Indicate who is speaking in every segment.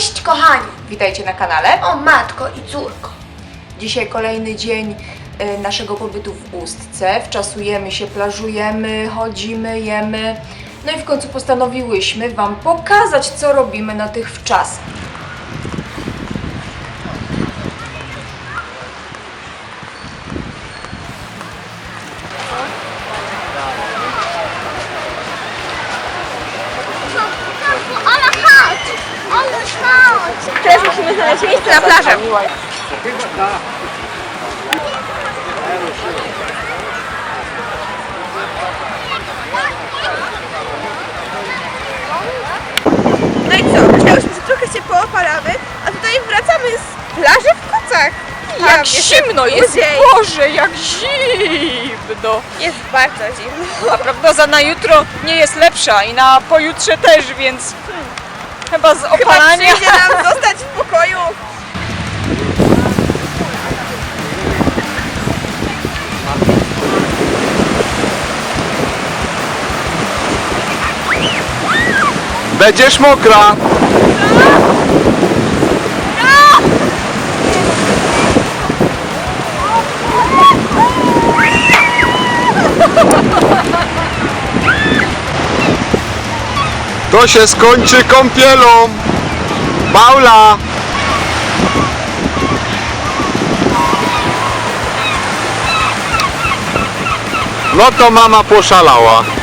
Speaker 1: Cześć kochani!
Speaker 2: Witajcie na kanale.
Speaker 1: O matko i córko.
Speaker 2: Dzisiaj kolejny dzień e, naszego pobytu w Ustce. Wczasujemy się, plażujemy, chodzimy, jemy. No i w końcu postanowiłyśmy Wam pokazać, co robimy na tych wczasach.
Speaker 1: Ale chodź! Ale chodź!
Speaker 3: Teraz musimy znaleźć miejsce na plażę. No i co? Myślałyśmy, że trochę się poopalamy, a tutaj wracamy z plaży w kocach.
Speaker 2: Jak
Speaker 3: Ja
Speaker 2: zimno
Speaker 3: wiem,
Speaker 2: jest,
Speaker 3: ludzie,
Speaker 2: Boże, jak zimno!
Speaker 3: Jest bardzo zimno.
Speaker 2: A prognoza na jutro nie jest lepsza i na pojutrze też, więc chyba z
Speaker 3: Chyba
Speaker 2: opalania...
Speaker 3: przyjdzie nam zostać w pokoju.
Speaker 4: Będziesz mokra! To się skończy kąpielą! Paula! No to mama poszalała.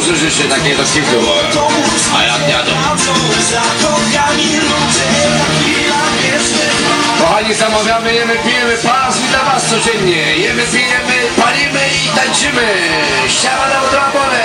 Speaker 5: A mówią, że życie takie do kitu, a ja jadą. Kochani, zamawiamy, jemy, pijemy, pas dla was codziennie. Jemy, pijemy, palimy i tańczymy. Ściała na drabole.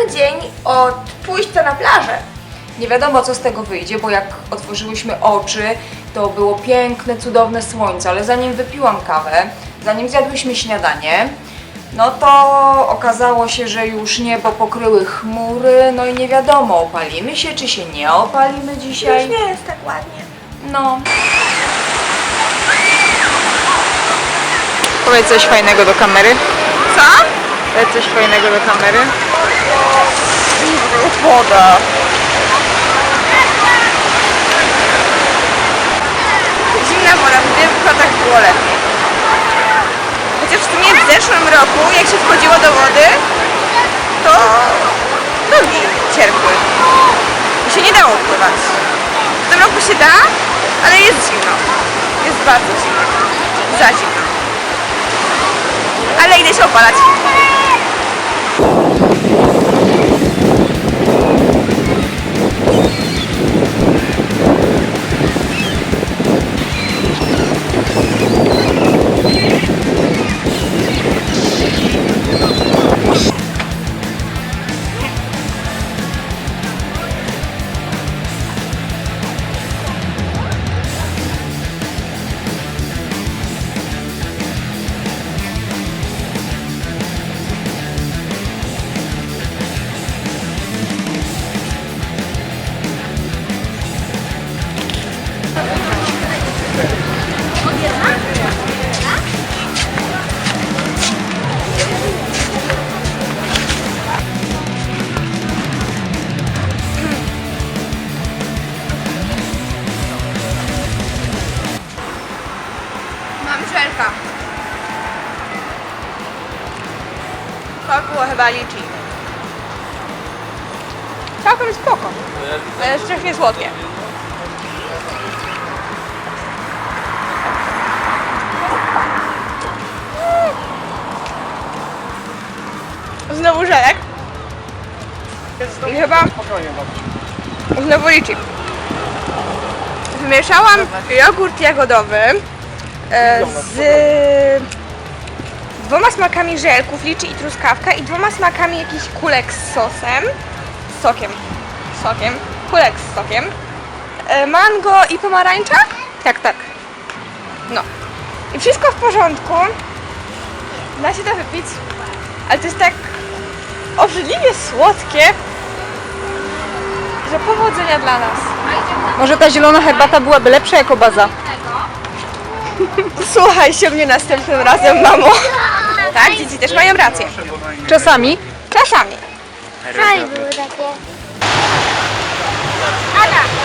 Speaker 1: Zaczynamy dzień od pójścia na plażę.
Speaker 2: Nie wiadomo, co z tego wyjdzie, bo jak otworzyłyśmy oczy, to było piękne, cudowne słońce, ale zanim wypiłam kawę, zanim zjadłyśmy śniadanie, no to okazało się, że już niebo pokryły chmury, no i nie wiadomo, opalimy się, czy się nie opalimy dzisiaj.
Speaker 3: Już nie jest tak ładnie.
Speaker 2: No. Powiedz coś fajnego do kamery.
Speaker 3: Co?
Speaker 2: Powiedz coś fajnego do kamery. Woda.
Speaker 3: Zimna woda, w tylko tak było lepiej. Chociaż w sumie w zeszłym roku, jak się wchodziło do wody, to nogi cierpły. dało pływać. W tym roku się da, ale jest zimno. Jest bardzo zimno. Za zimno. Ale idę się opalać. Chyba liczy. Całkiem spoko. Ale strasznie słodkie. Znowu żelek. I chyba znowu liczy. Wymieszałam jogurt jagodowy e, z dwoma smakami żelków, liczy i truskawka i dwoma smakami jakichś kulek z sosem, sokiem, sokiem, kulek z sokiem, e, mango i pomarańcza? Tak, tak. No. I wszystko w porządku. Da się to wypić, ale to jest tak obrzydliwie słodkie, że powodzenia dla nas.
Speaker 2: Może ta zielona herbata byłaby lepsza jako baza.
Speaker 3: Słuchaj się mnie następnym razem, mamo. Tak, dzieci też mają rację.
Speaker 2: Czasami
Speaker 3: Czasami.
Speaker 6: Fajne były takie. Czasem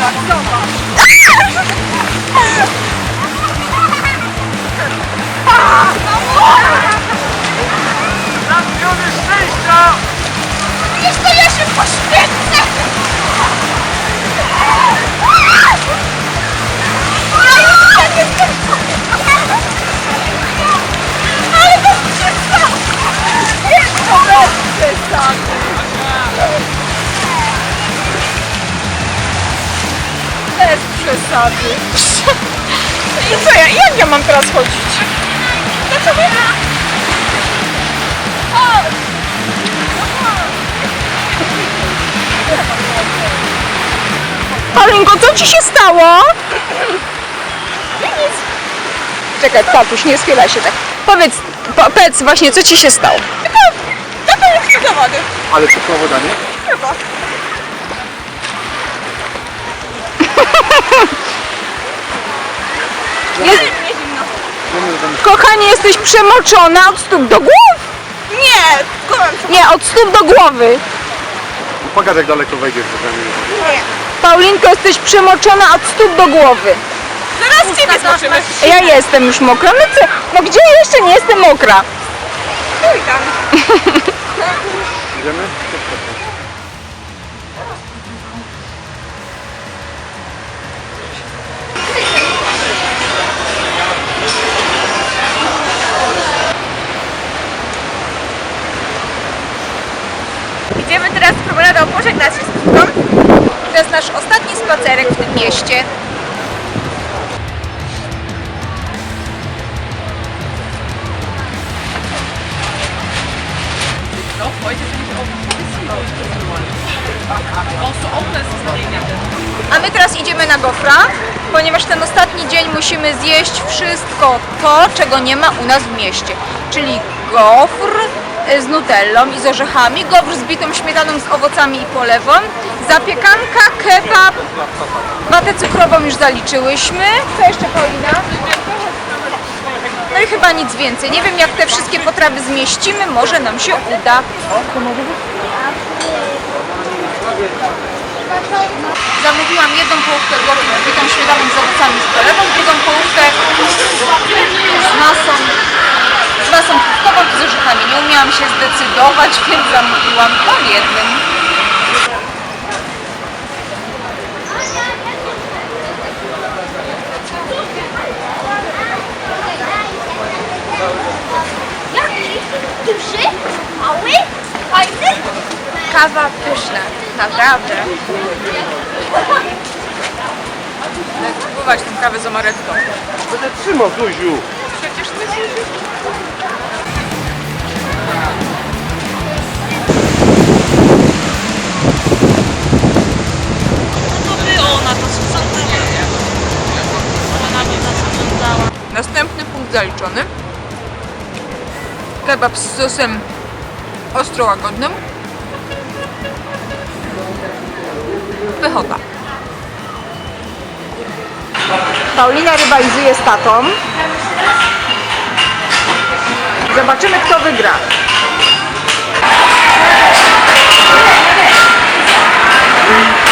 Speaker 2: Zobacz, zobacz, zobacz.
Speaker 6: Jeszcze ja się poświęcę! Ale
Speaker 2: przesady. I co ja, jak ja mam teraz chodzić? Paulinko, co ci się stało? Nic. Czekaj, tatuś, nie schylaj się tak. Powiedz, po, powiedz właśnie, co ci się stało?
Speaker 3: Jest do wody.
Speaker 4: Ale ciepła woda, nie?
Speaker 3: Chyba.
Speaker 2: Jest, kochanie, jesteś przemoczona od stóp do głów?
Speaker 3: Nie, głowę
Speaker 2: Nie, od stóp do głowy.
Speaker 4: Pokaż jak daleko wejdziesz do kamienia.
Speaker 3: Nie.
Speaker 2: Paulinko, jesteś przemoczona od stóp do głowy.
Speaker 3: Zaraz ciebie zobaczymy.
Speaker 2: Ja jestem już mokra. No co? No gdzie ja jeszcze nie jestem mokra?
Speaker 3: Stój tam.
Speaker 4: Idziemy?
Speaker 3: Idziemy teraz promenadą pożegnać się z Krówką.
Speaker 2: To jest nasz ostatni spacerek w tym mieście. A my teraz idziemy na gofra, ponieważ ten ostatni dzień musimy zjeść wszystko to, czego nie ma u nas w mieście. Czyli gofr y, z nutellą i z orzechami, gofr z bitą śmietaną z owocami i polewą, zapiekanka, kebab, watę cukrową już zaliczyłyśmy. Co jeszcze Paulina? No i chyba nic więcej. Nie wiem jak te wszystkie potrawy zmieścimy, może nam się uda. Zamówiłam jedną połówkę gofru z bitą śmietaną z owocami z polewą, drugą połówkę z masą, z masą krówkową i z orzechami. Nie umiałam się zdecydować, więc zamówiłam to jednym.
Speaker 6: Jaki? Duży? Mały? Fajny?
Speaker 1: Kawa pyszna, naprawdę.
Speaker 2: Jak spróbować tą kawę z amaretką.
Speaker 4: Będę trzymał, Zuziu.
Speaker 2: Przecież to jest Następny punkt zaliczony. Kebab z sosem ostro łagodnym. Pychota. Paulina rywalizuje z tatą. Zobaczymy, kto wygra. Tata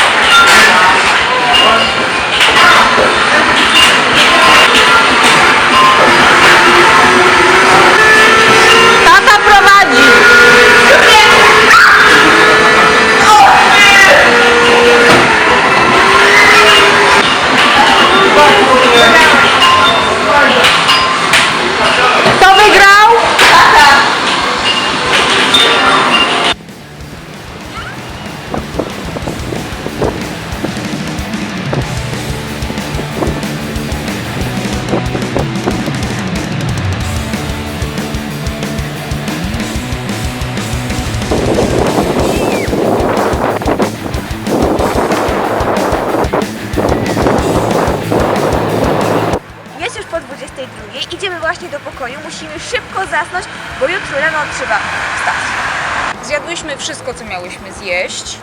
Speaker 1: zasnąć, bo jutro rano trzeba wstać.
Speaker 2: Zjadłyśmy wszystko, co miałyśmy zjeść.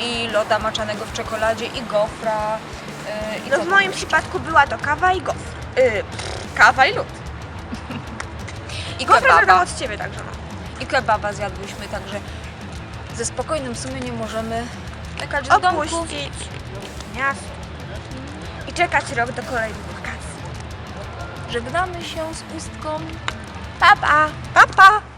Speaker 2: I loda maczanego w czekoladzie, i gofra. Yy, i
Speaker 1: No w moim przypadku była to kawa i gofr. Yy, kawa i lód.
Speaker 2: I
Speaker 1: Gofra
Speaker 2: kebaba.
Speaker 1: od Ciebie także no.
Speaker 2: I kebaba zjadłyśmy, także ze spokojnym sumieniem możemy czekać do domku.
Speaker 1: Opuścić miasto i czekać rok do kolejnych wakacji.
Speaker 2: Żegnamy się z pustką.
Speaker 1: 爸爸
Speaker 2: 爸爸。